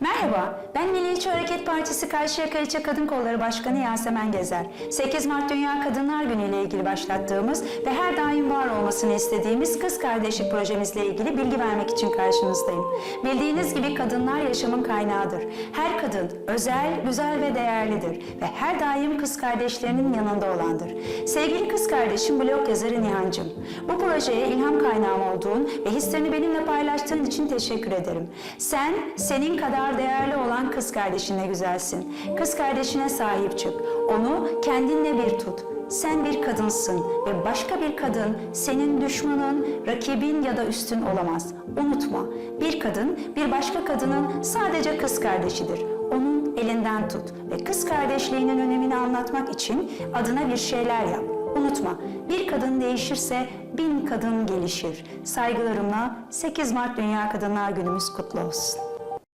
Merhaba, ben Milliyetçi Hareket Partisi Karşıyaka İlçe Kadın Kolları Başkanı Yasemen Gezer. 8 Mart Dünya Kadınlar Günü ile ilgili başlattığımız ve her daim var olmasını istediğimiz Kız Kardeşlik projemizle ilgili bilgi vermek için karşınızdayım. Bildiğiniz gibi kadınlar yaşamın kaynağıdır. Her kadın özel, güzel ve değerlidir ve her daim kız kardeşlerinin yanında olandır. Sevgili kız kardeşim blog yazarı Nihan'cığım, bu projeye ilham kaynağım olduğun ve hislerini benimle paylaştığın için teşekkür ederim. Sen, senin kadar değerli olan kız kardeşine güzelsin. Kız kardeşine sahip çık. Onu kendinle bir tut. Sen bir kadınsın ve başka bir kadın senin düşmanın, rakibin ya da üstün olamaz. Unutma, bir kadın bir başka kadının sadece kız kardeşidir. Onun elinden tut ve kız kardeşliğinin önemini anlatmak için adına bir şeyler yap. Unutma, bir kadın değişirse bin kadın gelişir. Saygılarımla 8 Mart Dünya Kadınlar Günümüz kutlu olsun.